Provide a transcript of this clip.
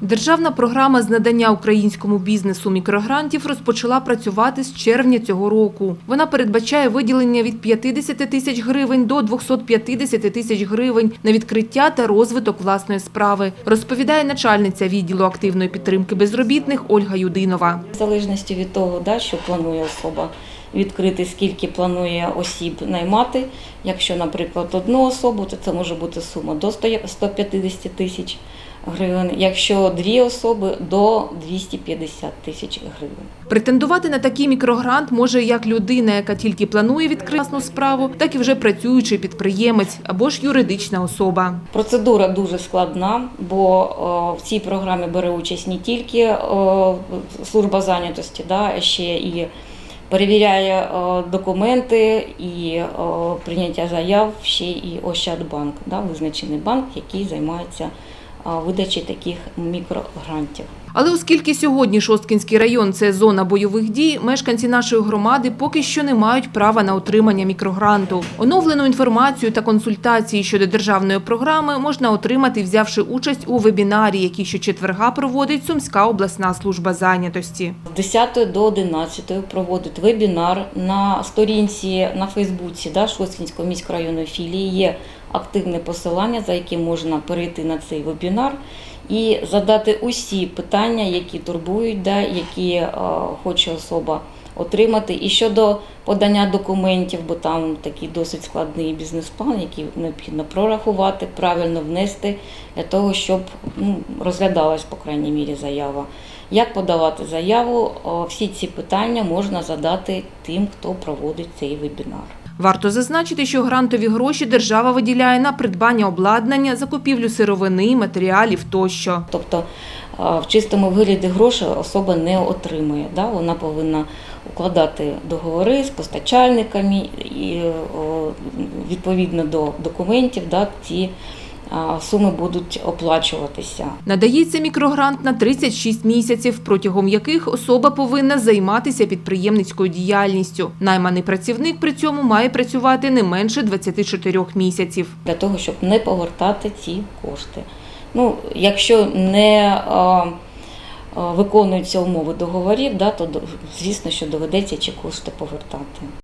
Державна програма з надання українському бізнесу мікрогрантів розпочала працювати з червня цього року. Вона передбачає виділення від 50 тисяч гривень до 250 тисяч гривень на відкриття та розвиток власної справи, розповідає начальниця відділу активної підтримки безробітних Ольга Юдинова. В залежності від того, що планує особа відкрити, скільки планує осіб наймати. Якщо, наприклад, одну особу, то це може бути сума до 100 150 тисяч гривень. Якщо дві особи до 250 тисяч гривень. Претендувати на такий мікрогрант може як людина, яка тільки планує відкрити власну справу, так і вже працюючий підприємець або ж юридична особа. Процедура дуже складна, бо в цій програмі бере участь не тільки служба зайнятості, да, а ще і перевіряє документи і прийняття заяв, ще і Ощадбанк, да, визначений банк, який займається о, видачею таких мікрогрантів. Але оскільки сьогодні Шосткінський район – це зона бойових дій, мешканці нашої громади поки що не мають права на отримання мікрогранту. Оновлену інформацію та консультації щодо державної програми можна отримати, взявши участь у вебінарі, який щочетверга проводить Сумська обласна служба зайнятості. З 10 до 11 проводить вебінар на сторінці на Фейсбуці да, Шосткінської міськрайонної філії. Є активне посилання, за яким можна перейти на цей вебінар і задати усі питання, які турбують, да, які е, хоче особа отримати. І щодо подання документів, бо там такий досить складний бізнес-план, який необхідно прорахувати, правильно внести для того, щоб ну, розглядалась, по крайній мірі, заява. Як подавати заяву? Всі ці питання можна задати тим, хто проводить цей вебінар. Варто зазначити, що грантові гроші держава виділяє на придбання обладнання, закупівлю сировини, матеріалів тощо. Тобто е, в чистому вигляді гроші особа не отримує. Вона повинна укладати договори з постачальниками і відповідно до документів да, а, суми будуть оплачуватися. Надається мікрогрант на 36 місяців, протягом яких особа повинна займатися підприємницькою діяльністю. Найманий працівник при цьому має працювати не менше 24 місяців. для того, щоб не повертати ці кошти. Ну, якщо не виконуються умови договорів, да, то звісно, що доведеться ці кошти повертати.